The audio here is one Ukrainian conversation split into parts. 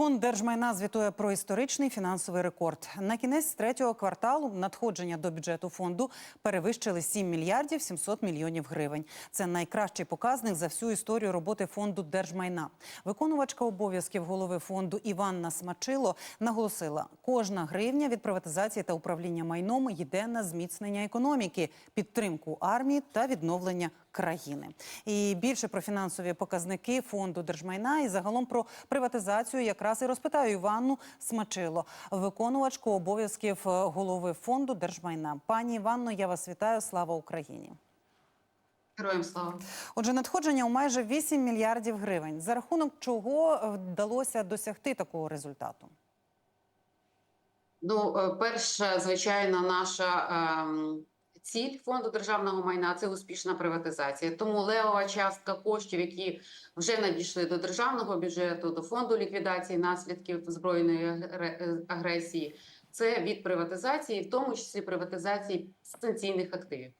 Фонд держмайна звітує про історичний фінансовий рекорд. На кінець третього кварталу надходження до бюджету фонду перевищили 7 мільярдів 700 мільйонів гривень. Це найкращий показник за всю історію роботи фонду держмайна. Виконувачка обов'язків голови фонду Іванна Смачило наголосила, кожна гривня від приватизації та управління майном йде на зміцнення економіки, підтримку армії та відновлення країни. І більше про фінансові показники фонду держмайна і загалом про приватизацію якраз і розпитаю Іванну Смачило, виконувачку обов'язків е, голови фонду держмайна. Пані Іванно, я вас вітаю. Слава Україні. Героям слава. Отже, надходження у майже 8 мільярдів гривень. За рахунок чого е, вдалося досягти такого результату? Ну, е, перша, звичайно, наша ем, ціль фонду державного майна це успішна приватизація. Тому левова частка коштів, які вже надійшли до державного бюджету, до фонду ліквідації наслідків збройної агресії, це від приватизації, в тому числі приватизації санкційних активів.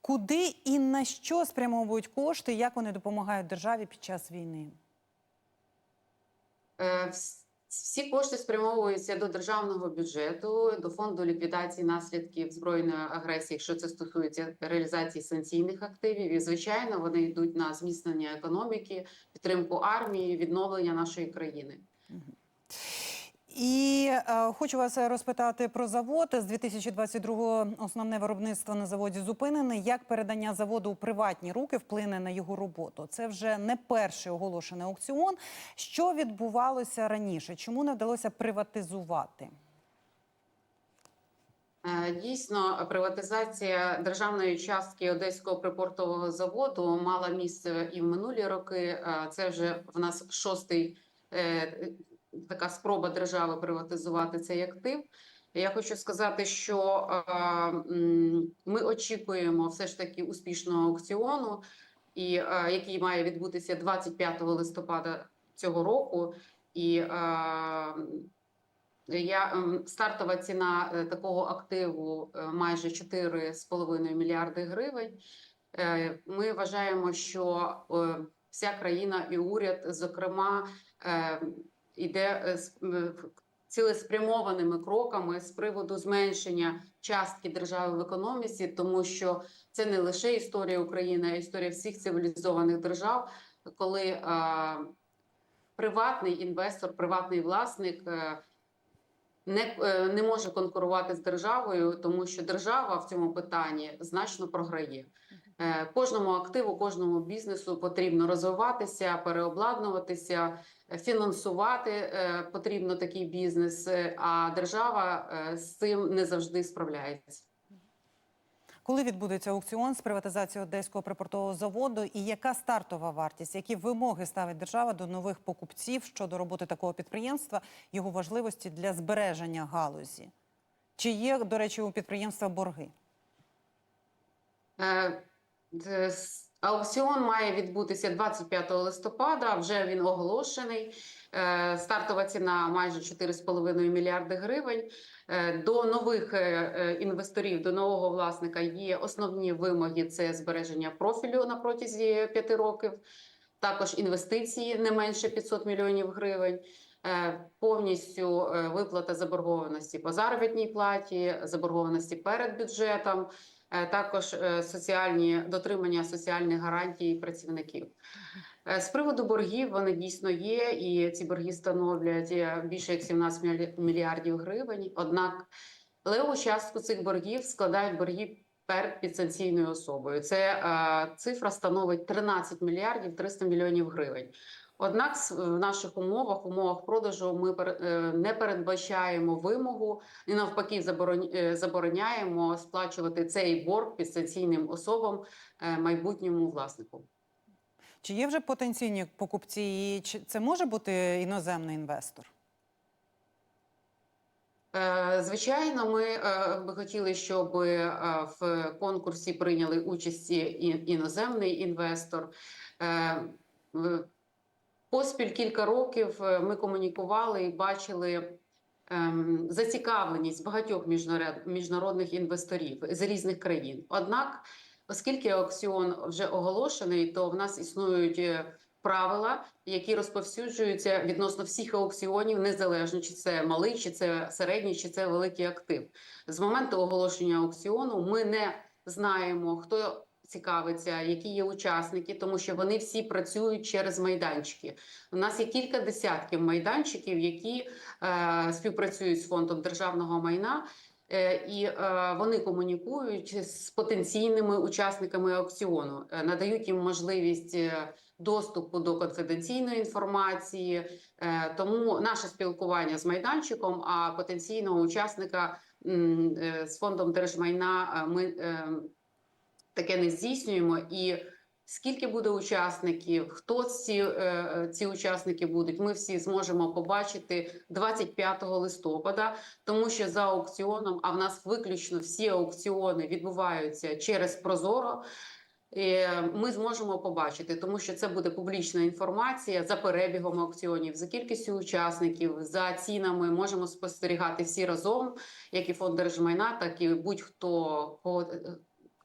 Куди і на що спрямовують кошти? Як вони допомагають державі під час війни? Е, Всі кошти спрямовуються до державного бюджету, до фонду ліквідації наслідків збройної агресії, якщо це стосується реалізації санкційних активів. І звичайно, вони йдуть на зміцнення економіки, підтримку армії, відновлення нашої країни. І е, хочу вас розпитати про завод. З 2022-го основне виробництво на заводі зупинене. Як передання заводу у приватні руки вплине на його роботу? Це вже не перший оголошений аукціон. Що відбувалося раніше? Чому не вдалося приватизувати? Е, Дійсно, приватизація державної частки Одеського припортового заводу мала місце і в минулі роки. Е, Це вже в нас шостий е, така спроба держави приватизувати цей актив. Я хочу сказати, що е, ми очікуємо все ж таки успішного аукціону, і е, який має відбутися 25 листопада цього року. І е, я стартова ціна такого активу майже 4,5 мільярди гривень. Ми вважаємо, що вся країна і уряд, зокрема, е, іде е, з- цілеспрямованими кроками з приводу зменшення частки держави в економіці, тому що це не лише історія України, а історія всіх цивілізованих держав, коли е, приватний інвестор, приватний власник. е, не, е, не може конкурувати з державою, тому що держава в цьому питанні значно програє. Е, Кожному активу, кожному бізнесу потрібно розвиватися, переобладнуватися, е, фінансувати е, потрібно такий бізнес, а держава з цим не завжди справляється. Коли відбудеться аукціон з приватизації одеського припортового заводу, і яка стартова вартість? Які вимоги ставить держава до нових покупців щодо роботи такого підприємства, його важливості для збереження галузі? Чи є, до речі, у підприємства борги? Е, Аукціон має відбутися 25 листопада. Вже він оголошений. Е, Стартова ціна майже 4,5 мільярди гривень. Е, До нових е, е, інвесторів, до нового власника є основні вимоги: це збереження профілю на протязі 5 років, також інвестиції не менше 500 мільйонів гривень. Е, Повністю е, виплата заборгованості по заробітній платі, заборгованості перед бюджетом, е, також е, соціальні дотримання соціальних гарантій працівників. Е, З приводу боргів вони дійсно є, і ці борги становлять е, більше як 17 мільярдів гривень. Однак леву частку цих боргів складають борги перед підсанкційною особою. Це е, цифра становить 13 мільярдів 300 мільйонів гривень. Однак в наших умовах, в умовах продажу, ми е, не передбачаємо вимогу і навпаки е, забороняємо сплачувати цей борг підстанційним особам е, майбутньому власнику. Чи є вже потенційні покупці? І чи це може бути іноземний інвестор? Е, Звичайно, ми е, би хотіли, щоб е, в конкурсі прийняли участі і- іноземний інвестор. Поспіль кілька років е, ми комунікували і бачили ем, зацікавленість багатьох міжнародних інвесторів з різних країн. Однак, оскільки аукціон вже оголошений, то в нас існують е, правила, які розповсюджуються відносно всіх аукціонів, незалежно чи це малий, чи це середній, чи це великий актив. З моменту оголошення аукціону ми не знаємо, хто цікавиться, які є учасники, тому що вони всі працюють через майданчики. У нас є кілька десятків майданчиків, які е, співпрацюють з фондом державного майна. Е, І е, вони комунікують з потенційними учасниками аукціону, е, надають їм можливість доступу до конфіденційної інформації. Тому наше спілкування з майданчиком, а потенційного учасника з фондом держмайна ми таке не здійснюємо. І скільки буде учасників, хто ці, е, ці учасники будуть, ми всі зможемо побачити 25 листопада, тому що за аукціоном, а в нас виключно всі аукціони відбуваються через Прозоро. е, Ми зможемо побачити, тому що це буде публічна інформація за перебігом аукціонів, за кількістю учасників, за цінами. Можемо спостерігати всі разом, як і фонд держмайна, так і будь-хто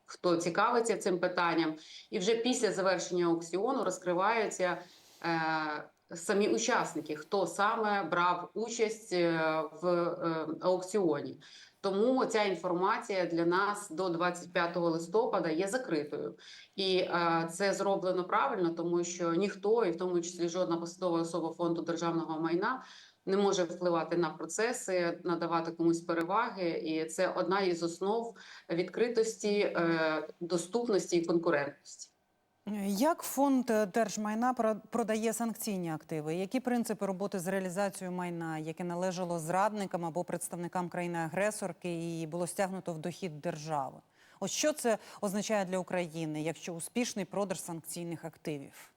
хто цікавиться цим питанням. І вже після завершення аукціону розкриваються е, самі учасники, хто саме брав участь е, в е, аукціоні. Тому ця інформація для нас до 25 листопада є закритою, і е, це зроблено правильно, тому що ніхто, і в тому числі жодна посадова особа фонду державного майна, не може впливати на процеси, надавати комусь переваги, і це одна із основ відкритості, е, доступності і конкурентності. Як фонд е, держмайна про- продає санкційні активи? Які принципи роботи з реалізацією майна, яке належало зрадникам або представникам країни-агресорки і було стягнуто в дохід держави? Ось що це означає для України, якщо успішний продаж санкційних активів?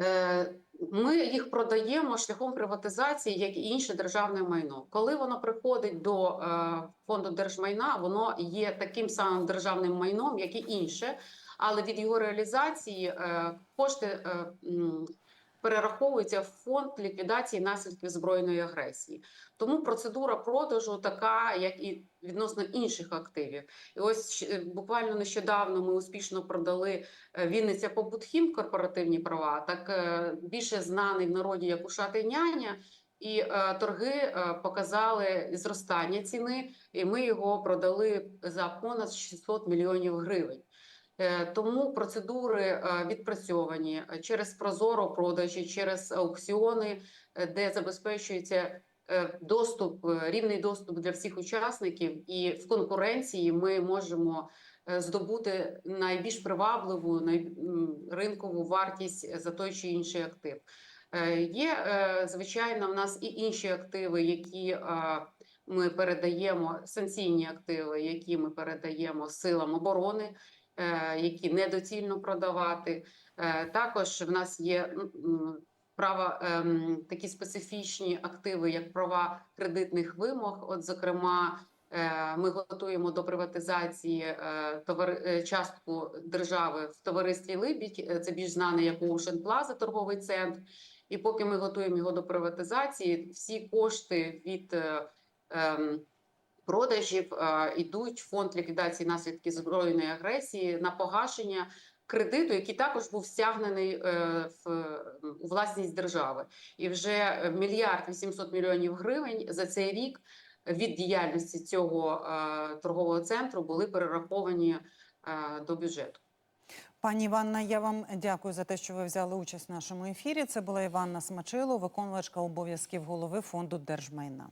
Е, Ми їх продаємо шляхом приватизації, як і інше державне майно. Коли воно приходить до е, фонду держмайна, воно є таким самим державним майном, як і інше, але від його реалізації е, кошти е, м, перераховуються в фонд ліквідації наслідків збройної агресії. Тому процедура продажу така, як і відносно інших активів. І ось буквально нещодавно ми успішно продали е, Вінниця Побутхім корпоративні права, так е, більше знаний в народі як Ушати няня. І е, торги е, показали зростання ціни, і ми його продали за понад 600 мільйонів гривень. Е, Тому процедури е, відпрацьовані е, через прозоро продажі, через аукціони, де забезпечується доступ, рівний доступ для всіх учасників, і в конкуренції ми можемо здобути найбільш привабливу ринкову вартість за той чи інший актив. Є, звичайно, в нас і інші активи, які ми передаємо, санкційні активи, які ми передаємо силам оборони, які недоцільно продавати. Е, Також в нас є права ем, такі специфічні активи, як права кредитних вимог. От, зокрема, е, ми готуємо до приватизації е, е, частку держави в товаристві Либідь. Е, Це більш знаний як Ocean Plaza, торговий центр. І поки ми готуємо його до приватизації, всі кошти від е, ем, продажів е, йдуть фонд ліквідації наслідків збройної агресії на погашення кредиту, який також був стягнений е, в власність держави, і вже е, мільярд 800 мільйонів гривень за цей рік від діяльності цього е, торгового центру були перераховані е, до бюджету. Пані Іванна, я вам дякую за те, що ви взяли участь в нашому ефірі. Це була Іванна Смачило, виконувачка обов'язків голови фонду держмайна.